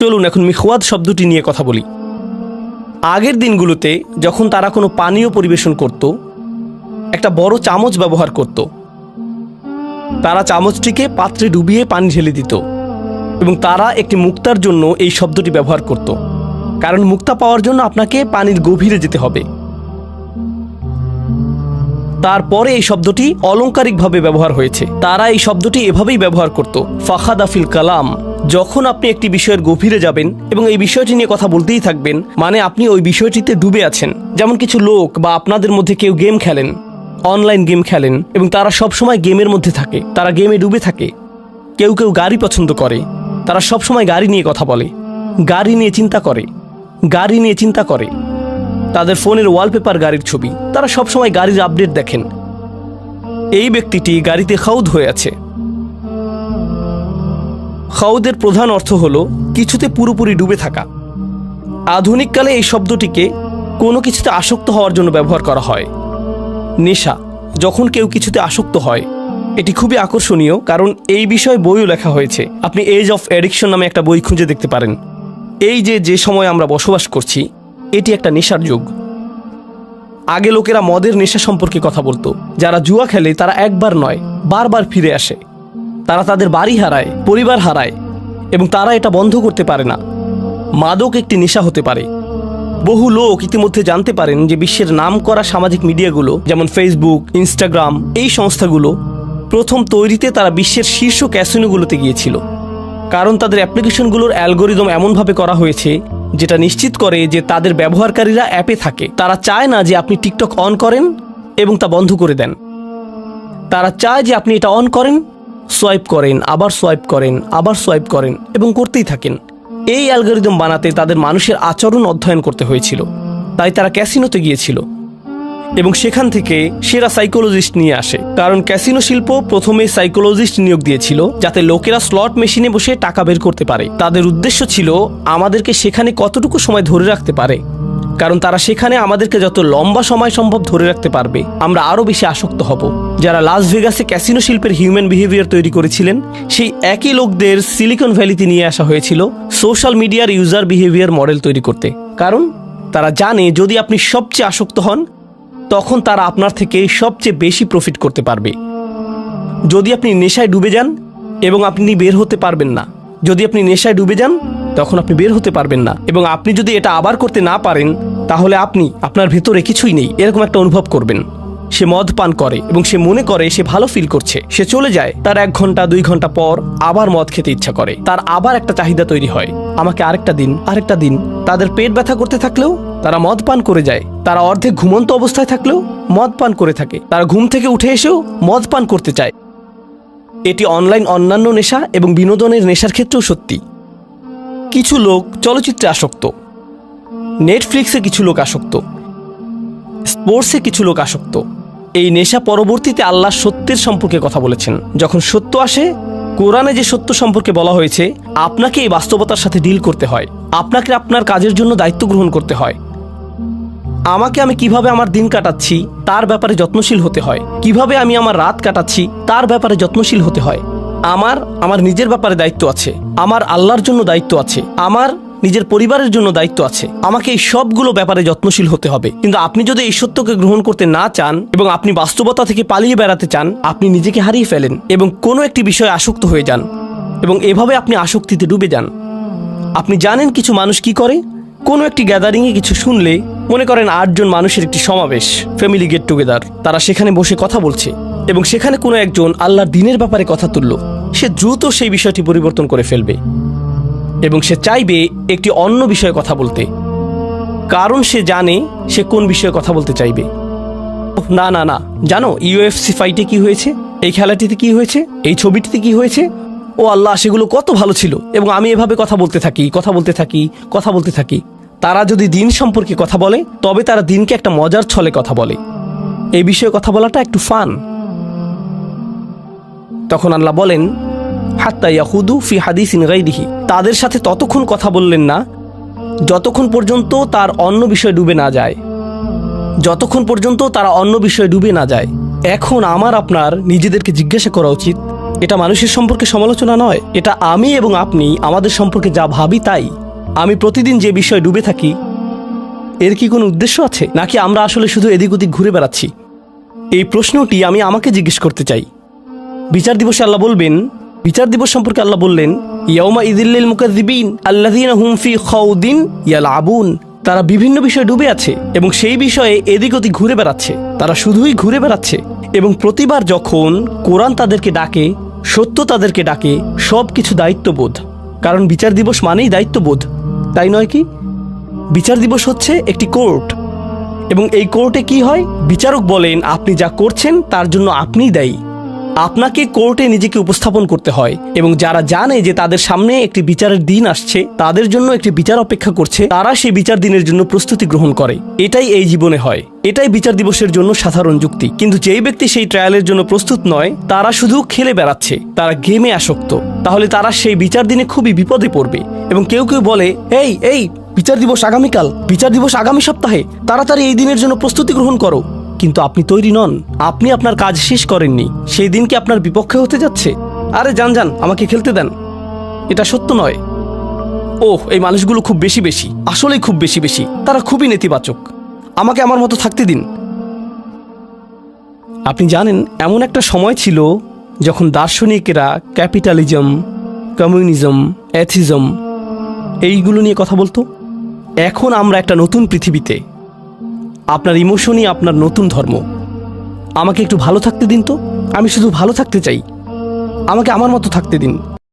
চলুন এখন মিখওয়াদ শব্দটি নিয়ে কথা বলি। আগের দিনগুলোতে যখন তারা কোনো পানীয় পরিবেশন করত, একটা বড় চামচ ব্যবহার করত। তারা চামচটিকে পাত্রে ডুবিয়ে পানি ঢেলে দিত এবং তারা একটি মুক্তার জন্য এই শব্দটি ব্যবহার করত। কারণ মুক্তা পাওয়ার জন্য আপনাকে পানির গভীরে যেতে হবে। তারপরে এই শব্দটি অলংকারিকভাবে ব্যবহার হয়েছে। তারা এই শব্দটি এভাবেই ব্যবহার করত। ফাখাদাফিল কালাম, যখন আপনি একটি বিষয়ের গভীরে যাবেন এবং এই বিষয়টি নিয়ে কথা বলতেই থাকবেন মানে আপনি ওই বিষয়টিতে ডুবে আছেন। যেমন কিছু লোক বা আপনাদের মধ্যে কেউ গেম খেলেন, অনলাইন গেম খেলেন, এবং তারা সব সময় গেমের মধ্যে থাকে, তারা গেমে ডুবে থাকে। কেউ কেউ গাড়ি পছন্দ করে, তারা সব সময় গাড়ি নিয়ে কথা বলে, গাড়ি নিয়ে চিন্তা করে, গাড়ি নিয়ে চিন্তা করে। তাদের ফোনের ওয়ালপেপার গাড়ির ছবি। তারা সবসময় গাড়ির আপডেট দেখেন। এই ব্যক্তিটি গাড়িতে খাউদ হয়ে আছে। খাউদের প্রধান অর্থ হল, কিছুতে পুরোপুরি ডুবে থাকা। আধুনিককালে এই শব্দটিকে কোনো কিছুতে আসক্ত হওয়ার জন্য ব্যবহার করা হয়। নেশা, যখন কেউ কিছুতে আসক্ত হয়, এটি খুবই আকর্ষণীয়, কারণ এই বিষয়ে বইও লেখা হয়েছে। আপনি এজ অফ অ্যাডিকশন নামে একটা বই খুঁজে দেখতে পারেন। এই যে যে সময় আমরা বসবাস করছি এটি একটা নেশার যুগ। আগে লোকেরা মদের নেশা সম্পর্কে কথা বলতো। যারা জুয়া খেলে তারা একবার নয়, বারবার ফিরে আসে। তারা তাদের বাড়ি হারায়, পরিবার হারায়, এবং তারা এটা বন্ধ করতে পারে না। মাদক একটি নেশা হতে পারে। বহু লোক ইতিমধ্যে জানতে পারেন যে বিশ্বের নাম করা সামাজিক মিডিয়াগুলো, যেমন ফেসবুক ইনস্টাগ্রাম এই সংস্থাগুলো, প্রথম তৈরিতে তারা বিশ্বের শীর্ষ ক্যাসিনোগুলোতে গিয়েছিল। কারণ তাদের অ্যাপ্লিকেশনগুলোর অ্যালগোরিদম এমনভাবে করা হয়েছে যেটা নিশ্চিত করে যে তাদের ব্যবহারকারীরা অ্যাপে থাকে। তারা চায় না যে আপনি টিকটক অন করেন এবং তা বন্ধ করে দেন। তারা চায় যে আপনি এটা অন করেন, সোয়াইপ করেন, আবার সোয়াইপ করেন, আবার সোয়াইপ করেন এবং করতেই থাকেন। এই অ্যালগোরিদম বানাতে তাদের মানুষের আচরণ অধ্যয়ন করতে হয়েছিল। তাই তারা ক্যাসিনোতে গিয়েছিল। এবং সেখান থেকে সেরা সাইকোলজিস্ট নিয়ে আসে। কারণ ক্যাসিনো শিল্প প্রথমে সাইকোলজিস্ট নিয়োগ দিয়েছিল, যাতে লোকেরা স্লট মেশিনে বসে টাকা বের করতে পারে। তাদের উদ্দেশ্য ছিল, আমাদেরকে সেখানে কতটুকু সময় ধরে রাখতে পারে। কারণ তারা সেখানে আমাদেরকে যত লম্বা সময় সম্ভব ধরে রাখতে পারবে, আমরা আরও বেশি আসক্ত হব। যারা লাস ভেগাসে ক্যাসিনো শিল্পের হিউম্যান বিহেভিয়ার তৈরি করেছিলেন, সেই একই লোকদের সিলিকন ভ্যালিতে নিয়ে আসা হয়েছিল সোশ্যাল মিডিয়ার ইউজার বিহেভিয়ার মডেল তৈরি করতে। কারণ তারা জানে, যদি আপনি সবচেয়ে আসক্ত হন তখন তারা আপনার থেকে সবচেয়ে বেশি প্রফিট করতে পারবে। যদি আপনি নেশায় ডুবে যান এবং আপনি বের হতে পারবেন না, যদি আপনি নেশায় ডুবে যান, তখন আপনি বের হতে পারবেন না। এবং আপনি যদি এটা আবার করতে না পারেন, তাহলে আপনি আপনার ভেতরে কিছুই নেই, এরকম একটা অনুভব করবেন। সে মদ পান করে এবং সে মনে করে সে ভালো ফিল করছে। সে চলে যায়, তার এক ঘণ্টা, দুই ঘণ্টা পর আবার মদ খেতে ইচ্ছা করে। তার আবার একটা চাহিদা তৈরি হয়, আমাকে আরেকটা দিন আরেকটা দিন। তাদের পেট ব্যথা করতে থাকলেও তারা মদ পান করে যায়। তারা অর্ধেক ঘুমন্ত অবস্থায় থাকলেও মদ পান করে থাকে। তারা ঘুম থেকে উঠে এসেও মদ পান করতে চায়। এটি অনলাইন অন্যান্য নেশা এবং বিনোদনের নেশার ক্ষেত্রেও সত্যি। কিছু লোক চলচ্চিত্রে আসক্ত। নেটফ্লিক্সে কিছু লোক আসক্ত। স্পোর্টসে কিছু লোক আসক্ত। এই নেশা পরবর্তীতে আল্লাহ সত্যের সম্পর্কে কথা বলেছেন। যখন সত্য আসে, কোরআনে যে সত্য সম্পর্কে বলা হয়েছে, আপনাকে এই বাস্তবতার সাথে ডিল করতে হয়। আপনাকে আপনার কাজের জন্য দায়িত্ব গ্রহণ করতে হয়। আমাকে আমি কীভাবে আমার দিন কাটাচ্ছি, তার ব্যাপারে যত্নশীল হতে হয়। কীভাবে আমি আমার রাত কাটাচ্ছি, তার ব্যাপারে যত্নশীল হতে হয়। আমার আমার নিজের ব্যাপারে দায়িত্ব আছে। আমার আল্লাহর জন্য দায়িত্ব আছে। আমার, নিজের পরিবারের জন্য দায়িত্ব আছে। আমাকে এই সবগুলো ব্যাপারে যত্নশীল হতে হবে। কিন্তু আপনি যদি এই সত্যকে গ্রহণ করতে না চান এবং আপনি বাস্তবতা থেকে পালিয়ে বেড়াতে চান, আপনি নিজেকে হারিয়ে ফেলেন এবং কোনো একটি বিষয়ে আসক্ত হয়ে যান এবং এভাবে আপনি আসক্তিতে ডুবে যান। আপনি জানেন কিছু মানুষ কি করে? কোনো একটি গ্যাদারিংয়ে কিছু শুনলে মনে করেন আটজন মানুষের একটি সমাবেশ ফ্যামিলি গেট টুগেদার তারা সেখানে বসে কথা বলছে এবং সেখানে কোনো একজন আল্লাহর দিনের ব্যাপারে কথা তুলল। সে দ্রুত সেই বিষয়টি পরিবর্তন করে ফেলবে এবং সে চাইবে একটি অন্য বিষয়ে কথা বলতে। কারণ সে জানে সে কোন বিষয়ে কথা বলতে চাইবে। না না না। জানো ইউএফসি ফাইটে কি হয়েছে? এই খেলাটিতে কি হয়েছে? এই ছবিটিতে কি হয়েছে? ও আল্লাহ, সেগুলো কত ভালো ছিল। এবং আমি এভাবে কথা বলতে থাকি, কথা বলতে থাকি, কথা বলতে থাকি। তারা যদি দিন সম্পর্কে কথা বলে, তবে তারা দিনকে একটা মজার ছলে কথা বলে। এই বিষয়ে কথা বলাটা একটু ফান। তখন আল্লাহ বলেন, হাত্তা ইয়াহুদু ফি হাদিসিন গাইরিহি। তাদের সাথে ততক্ষণ কথা বললেন না, যতক্ষণ পর্যন্ত তার অন্য বিষয়ে ডুবে না যায়। যতক্ষণ পর্যন্ত তারা অন্য বিষয়ে ডুবে না যায়। এখন আমার আপনার নিজেদেরকে জিজ্ঞাসা করা উচিত, এটা মানুষের সম্পর্কে সমালোচনা নয়, এটা আমি এবং আপনি আমাদের সম্পর্কে যা ভাবি তাই। আমি প্রতিদিন যে বিষয়ে ডুবে থাকি, এর কি কোনো উদ্দেশ্য আছে? নাকি আমরা আসলে শুধু এদিক ওদিক ঘুরে বেড়াচ্ছি? এই প্রশ্নটি আমি আমাকে জিজ্ঞেস করতে চাই। বিচার দিবসে আল্লাহ বলবেন, বিচার দিবস সম্পর্কে আল্লাহ বললেন, ইয়াউমা ইদিল্লিল মুকাদ্দিবিন আল্লাযীনা হুম ফি খাউদিন ইয়ালআবুন তারা বিভিন্ন বিষয়ে ডুবে আছে এবং সেই বিষয়ে এদিক ওদিক ঘুরে বেড়াচ্ছে। তারা শুধুই ঘুরে বেড়াচ্ছে এবং প্রতিবার যখন কোরআন তাদেরকে ডাকে, সত্য তাদেরকে ডাকে সব কিছু দায়িত্ববোধ। কারণ বিচার দিবস মানেই দায়িত্ববোধ। তাই নয় কি? বিচার দিবস হচ্ছে একটি কোর্ট। এবং এই কোর্টে কি হয়? বিচারক বলেন, আপনি যা করছেন, তার জন্য আপনিই দায়ী। আপনাকে কোর্টে নিজেকে উপস্থাপন করতে হয়। এবং যারা জানে যে তাদের সামনে একটি বিচারের দিন আসছে, তাদের জন্য একটি বিচার অপেক্ষা করছে, তারা সেই বিচার দিনের জন্য প্রস্তুতি গ্রহণ করে। এটাই এই জীবনে হয়। এটাই বিচার দিবসের জন্য সাধারণ যুক্তি। কিন্তু যেই ব্যক্তি সেই ট্রায়ালের জন্য প্রস্তুত নয়, তারা শুধু খেলে বেড়াচ্ছে, তারা গেমে আসক্ত। তাহলে তারা সেই বিচার দিনে খুবই বিপদে পড়বে। এবং কেউ কেউ বলে, এই এই, বিচার দিবস আগামীকাল, বিচার দিবস আগামী সপ্তাহে, তাড়াতাড়ি এই দিনের জন্য প্রস্তুতি গ্রহণ করো। কিন্তু আপনি তৈরি নন, আপনি আপনার কাজ শেষ করেননি, সেই দিন কি আপনার বিপক্ষে হতে যাচ্ছে? আরে, যান যান, আমাকে খেলতে দেন। এটা সত্য নয়। ওহ, এই মানুষগুলো খুব বেশি বেশি, আসলেই খুব বেশি বেশি, তারা খুবই নেতিবাচক। আমাকে আমার মতো থাকতে দিন। আপনি জানেন, এমন একটা সময় ছিল যখন দার্শনিকেরা ক্যাপিটালিজম, কমিউনিজম, অ্যাথিজম এইগুলো নিয়ে কথা বলতো? এখন আমরা একটা নতুন পৃথিবীতে। আপনার ইমোশনই আপনার নতুন ধর্ম। আমাকে একটু ভালো থাকতে দিন তো। আমি শুধু ভালো থাকতে চাই। আমাকে আমার মতো থাকতে দিন।